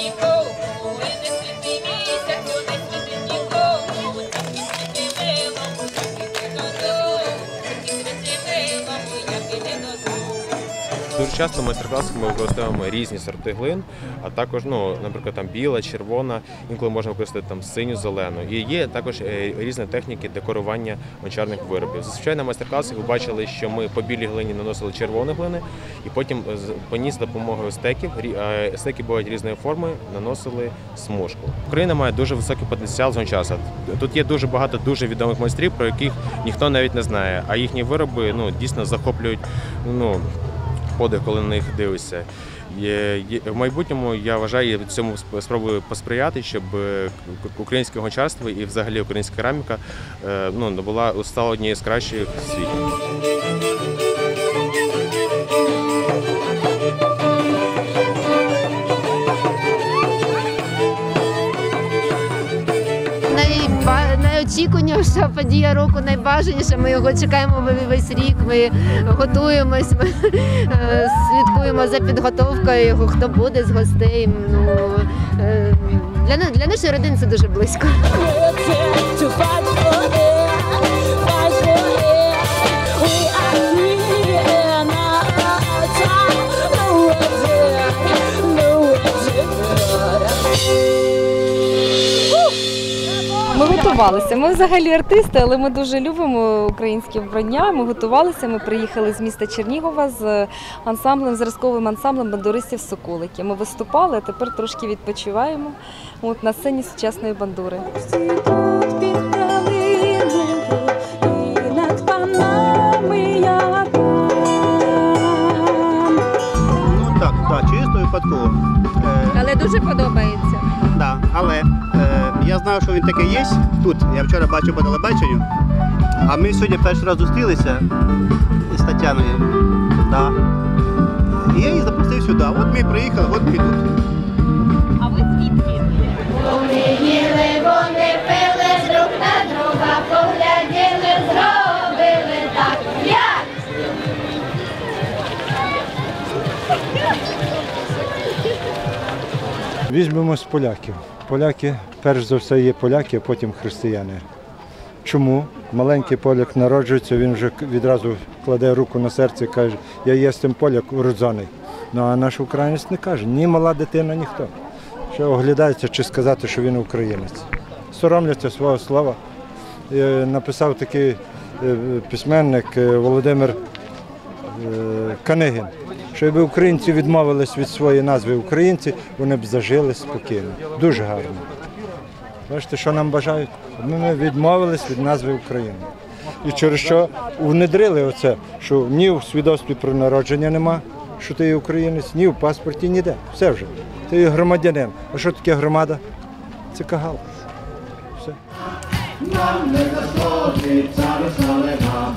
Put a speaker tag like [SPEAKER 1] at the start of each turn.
[SPEAKER 1] нікому, і
[SPEAKER 2] Дуже часто в майстер-класах ми використовуємо різні сорти глин, а також, ну, наприклад, там біла, червона, інколи можна використати там синю, зелену. І є також е, різні техніки декорування гончарних виробів. Зазвичай на майстер-класах ви бачили, що ми по білій глині наносили червону глини, і потім е, з- по ній з допомогою стеків, е, стеки бувають різної форми, наносили смужку. Україна має дуже високий потенціал з гончарства. Тут є дуже багато дуже відомих майстрів, про яких ніхто навіть не знає, а їхні вироби ну, дійсно захоплюють. Ну, подих, коли на них дивишся. В майбутньому я вважаю, цьому спробую посприяти, щоб е, українське гончарство і взагалі українська кераміка е, ну, була стала однією з кращих в світі.
[SPEAKER 3] Найочікуваніша подія року, найбажаніша. Ми його чекаємо весь рік. Ми готуємось, ми е, слідкуємо за підготовкою його, хто буде з гостей. Ну, е, для, для нашої родини це дуже близько.
[SPEAKER 4] Готувалися. Ми взагалі артисти, але ми дуже любимо українське вбрання. Ми готувалися. Ми приїхали з міста Чернігова з ансамблем, зразковим ансамблем бандуристів Соколики. Ми виступали, а тепер трошки відпочиваємо от, на сцені сучасної бандури.
[SPEAKER 5] Ну так, так, чисто випадково. Е,
[SPEAKER 3] Але дуже подобається.
[SPEAKER 5] да, але знав, що він таке є тут. Я вчора бачив по телебаченню. А ми сьогодні перший раз зустрілися з Тетяною. Да. І я її запросив сюди. От ми приїхали, от ми тут.
[SPEAKER 3] Їли вони пили друг на друга, погляділи, зробили так. Як?
[SPEAKER 6] Візьмемо з поляків. Поляки, перш за все, є поляки, а потім християни. Чому? Маленький поляк народжується, він вже відразу кладе руку на серце і каже, я є з поляк уродзаний. Ну а наш українець не каже, ні мала дитина, ніхто. Ще оглядається чи сказати, що він українець. Соромляться свого слова. Е, Написав такий е, письменник е, Володимир Канигін, що якби українці відмовились від своєї назви українці, вони б зажили спокійно. Дуже гарно. Бачите, що нам бажають? Ми відмовились від назви України. І через що внедрили оце, що ні в свідоцтві про народження нема, що ти є українець, ні в паспорті, ніде. Все вже. Ти є громадянин. А що таке громада? Це кагал. Все.
[SPEAKER 7] Будьмо здорові, приймо до дна,